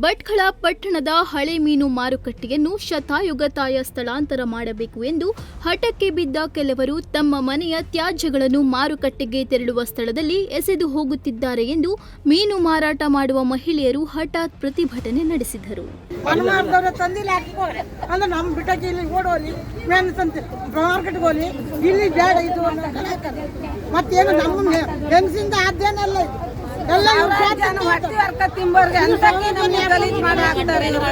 ಭಟ್ಕಳ ಪಟ್ಟಣದ ಹಳೆ ಮೀನು ಮಾರುಕಟ್ಟೆಯನ್ನು ಶತಾಯುಗತಾಯ ಸ್ಥಳಾಂತರ ಮಾಡಬೇಕು ಎಂದು ಹಠಕ್ಕೆ ಬಿದ್ದ ಕೆಲವರು ತಮ್ಮ ಮನೆಯ ತ್ಯಾಜ್ಯಗಳನ್ನು ಮಾರುಕಟ್ಟೆಗೆ ತೆರಳುವ ಸ್ಥಳದಲ್ಲಿ ಎಸೆದು ಹೋಗುತ್ತಿದ್ದಾರೆ ಎಂದು ಮೀನು ಮಾರಾಟ ಮಾಡುವ ಮಹಿಳೆಯರು ಹಠಾತ್ ಪ್ರತಿಭಟನೆ ನಡೆಸಿದರು. ಅಂದ್ರೆ ನಮ್ಮ ಇದು. ಅನ್ನೋ ಕಲೆ ಹಾಕೋದು. ಮತ್ತೇನು ನಮ್ಮ ಹೆಂಗಸಿಂದ ಆದ್ದೇನಲ್ಲ ಇದು. ಎಲ್ಲ ಇವ್ರ ಪ್ಯಾಟರ್ನ್ ಹಾಕೋದು. ತಿಂಬರ್ಗೆ ಅಂತಕ್ಕೆ ನಮ್ಗೆ ಗಲೀಜ್ ಮಾಡಿ ಹಾಕ್ತಾರೆ ಇವ್ರು.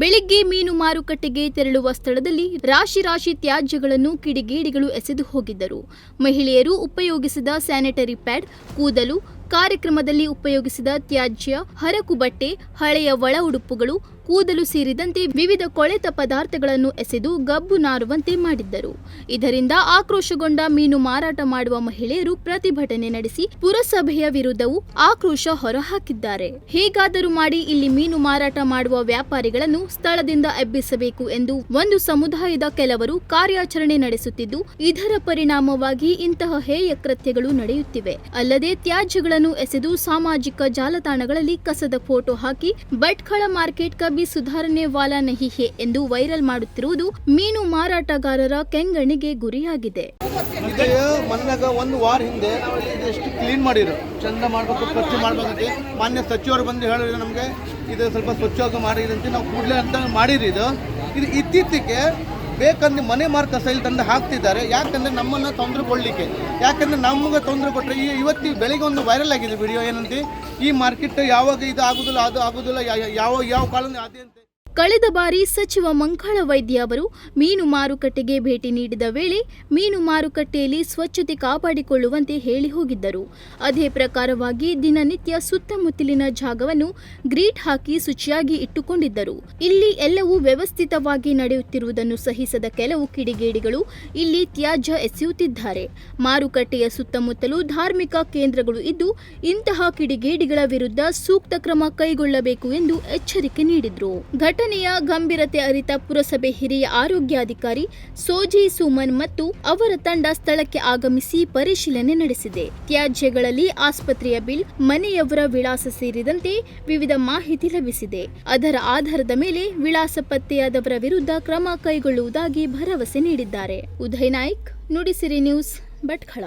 ಬೆಳಿಗ್ಗೆ ಮೀನು ಮಾರುಕಟ್ಟೆಗೆ ತೆರಳುವ ಸ್ಥಳದಲ್ಲಿ ರಾಶಿ ರಾಶಿ ತ್ಯಾಜ್ಯಗಳನ್ನು ಕಿಡಿಗೇಡಿಗಳು ಎಸೆದು ಹೋಗಿದ್ದರು. ಮಹಿಳೆಯರು ಉಪಯೋಗಿಸಿದ ಸ್ಯಾನಿಟರಿ ಪ್ಯಾಡ್, ಕೂದಲು, ಕಾರ್ಯಕ್ರಮದಲ್ಲಿ ಉಪಯೋಗಿಸಿದ ತ್ಯಾಜ್ಯ ಹರಕು ಬಟ್ಟೆ ಹಳೆಯ ಒಳ ಉಡುಪುಗಳು ಕೂದಲು ಸೇರಿದಂತೆ ವಿವಿಧ ಕೊಳೆತ ಪದಾರ್ಥಗಳನ್ನು ಎಸೆದು ಗಬ್ಬು ನಾರುವಂತೆ ಮಾಡಿದ್ದರು. ಇದರಿಂದ ಆಕ್ರೋಶಗೊಂಡ ಮೀನು ಮಾರಾಟ ಮಾಡುವ ಮಹಿಳೆಯರು ಪ್ರತಿಭಟನೆ ನಡೆಸಿ ಪುರಸಭೆಯ ವಿರುದ್ಧವೂ ಆಕ್ರೋಶ ಹೊರಹಾಕಿದ್ದಾರೆ. ಹೇಗಾದರೂ ಮಾಡಿ ಇಲ್ಲಿ ಮೀನು ಮಾರಾಟ ಮಾಡುವ ವ್ಯಾಪಾರಿಗಳನ್ನು ಸ್ಥಳದಿಂದ ಎಬ್ಬಿಸಬೇಕು ಎಂದು ಒಂದು ಸಮುದಾಯದ ಕೆಲವರು ಕಾರ್ಯಾಚರಣೆ ನಡೆಸುತ್ತಿದ್ದು, ಇದರ ಪರಿಣಾಮವಾಗಿ ಇಂತಹ ಹೇಯ ಕೃತ್ಯಗಳು ನಡೆಯುತ್ತಿವೆ. ಅಲ್ಲದೆ ತ್ಯಾಜ್ಯಗಳನ್ನು ಎಸೆದು ಸಾಮಾಜಿಕ ಜಾಲತಾಣಗಳಲ್ಲಿ ಕಸದ ಫೋಟೋ ಹಾಕಿ ಭಟ್ಕಳ ಮಾರ್ಕೆಟ್ ಕಬ್ಬಿ ಸುಧಾರಣೆ ವಾಲಾ ನಹಿ ಹೇ ಎಂದು ವೈರಲ್ ಮಾಡುತ್ತಿರುವುದು ಮೀನು ಮಾರಾಟಗಾರರ ಕೆಂಗಣಿಗೆ ಗುರಿಯಾಗಿದೆ. ಮೊನ್ನಾಗ ಒಂದು ವಾರ ಹಿಂದೆ ಎಷ್ಟು ಕ್ಲೀನ್ ಮಾಡಿರು ಚಂದ ಮಾಡಬೇಕು, ಸ್ವಚ್ಛ ಮಾಡಬೇಕು ಮಾನ್ಯ ಸಚಿವರು ಬಂದು ಹೇಳಿದ್ರು ನಮಗೆ, ಇದು ಸ್ವಲ್ಪ ಸ್ವಚ್ಛವಾಗಿ ಅಂತ. ನಾವು ಕೂಡಲೇ ಅಂತ ಮಾಡಿರಿ ಇದು. ಇದು ಇತ್ತೀಚೆಗೆ ಬೇಕಂದ್ರೆ ಮನೆ ಮಾರ್ಕ ಸೈಲ್ ತಂದು ಹಾಕ್ತಿದ್ದಾರೆ. ಯಾಕಂದ್ರೆ ನಮ್ಮನ್ನ ತೊಂದರೆ ಕೊಡ್ಲಿಕ್ಕೆ ಯಾಕಂದ್ರೆ ನಮಗೆ ತೊಂದರೆ ಕೊಟ್ಟರೆ ಈ ಇವತ್ತು ಬೆಳಿಗ್ಗೆ ಒಂದು ವೈರಲ್ ಆಗಿದೆ ವಿಡಿಯೋ ಏನಂತೆ ಈ ಮಾರ್ಕೆಟ್ ಯಾವಾಗ ಇದು ಆಗೋದಿಲ್ಲ ಅದು ಆಗುದಿಲ್ಲ ಯಾವ ಯಾವ ಕಾಲದಲ್ಲಿ ಅದೇ ಅಂತ ಕಳೆದ ಬಾರಿ ಸಚಿವ ಮಂಕಾಳ ವೈದ್ಯ ಅವರು ಮೀನು ಮಾರುಕಟ್ಟೆಗೆ ಭೇಟಿ ನೀಡಿದ ವೇಳೆ ಮೀನು ಮಾರುಕಟ್ಟೆಯಲ್ಲಿ ಸ್ವಚ್ಛತೆ ಕಾಪಾಡಿಕೊಳ್ಳುವಂತೆ ಹೇಳಿ ಹೋಗಿದ್ದರು. ಅದೇ ಪ್ರಕಾರವಾಗಿ ದಿನನಿತ್ಯ ಸುತ್ತಮುತ್ತಲಿನ ಜಾಗವನ್ನು ಗ್ರೀಟ್ ಹಾಕಿ ಶುಚಿಯಾಗಿ ಇಟ್ಟುಕೊಂಡಿದ್ದರು. ಇಲ್ಲಿ ಎಲ್ಲವೂ ವ್ಯವಸ್ಥಿತವಾಗಿ ನಡೆಯುತ್ತಿರುವುದನ್ನು ಸಹಿಸದ ಕೆಲವು ಕಿಡಿಗೇಡಿಗಳು ಇಲ್ಲಿ ತ್ಯಾಜ್ಯ ಎಸೆಯುತ್ತಿದ್ದಾರೆ. ಮಾರುಕಟ್ಟೆಯ ಸುತ್ತಮುತ್ತಲೂ ಧಾರ್ಮಿಕ ಕೇಂದ್ರಗಳು ಇದ್ದು, ಇಂತಹ ಕಿಡಿಗೇಡಿಗಳ ವಿರುದ್ಧ ಸೂಕ್ತ ಕ್ರಮ ಕೈಗೊಳ್ಳಬೇಕು ಎಂದು ಎಚ್ಚರಿಕೆ ನೀಡಿದ್ರು. ಘಟನೆಯ ಗಂಭೀರತೆ ಅರಿತ ಪುರಸಭೆ ಹಿರಿಯ ಆರೋಗ್ಯಾಧಿಕಾರಿ ಸೋಜಿ ಸುಮನ್ ಮತ್ತು ಅವರ ತಂಡ ಸ್ಥಳಕ್ಕೆ ಆಗಮಿಸಿ ಪರಿಶೀಲನೆ ನಡೆಸಿದೆ. ತ್ಯಾಜ್ಯಗಳಲ್ಲಿ ಆಸ್ಪತ್ರೆಯ ಬಿಲ್, ಮನೆಯವರ ವಿಳಾಸ ಸೇರಿದಂತೆ ವಿವಿಧ ಮಾಹಿತಿ ಲಭಿಸಿದೆ. ಅದರ ಆಧಾರದ ಮೇಲೆ ವಿಳಾಸ ಪತ್ತೆಯಾದವರ ವಿರುದ್ಧ ಕ್ರಮ ಕೈಗೊಳ್ಳುವುದಾಗಿ ಭರವಸೆ ನೀಡಿದ್ದಾರೆ. ಉದಯ್ ನಾಯ್ಕ್, ನುಡಿಸಿರಿ ನ್ಯೂಸ್, ಭಟ್ಕಳ.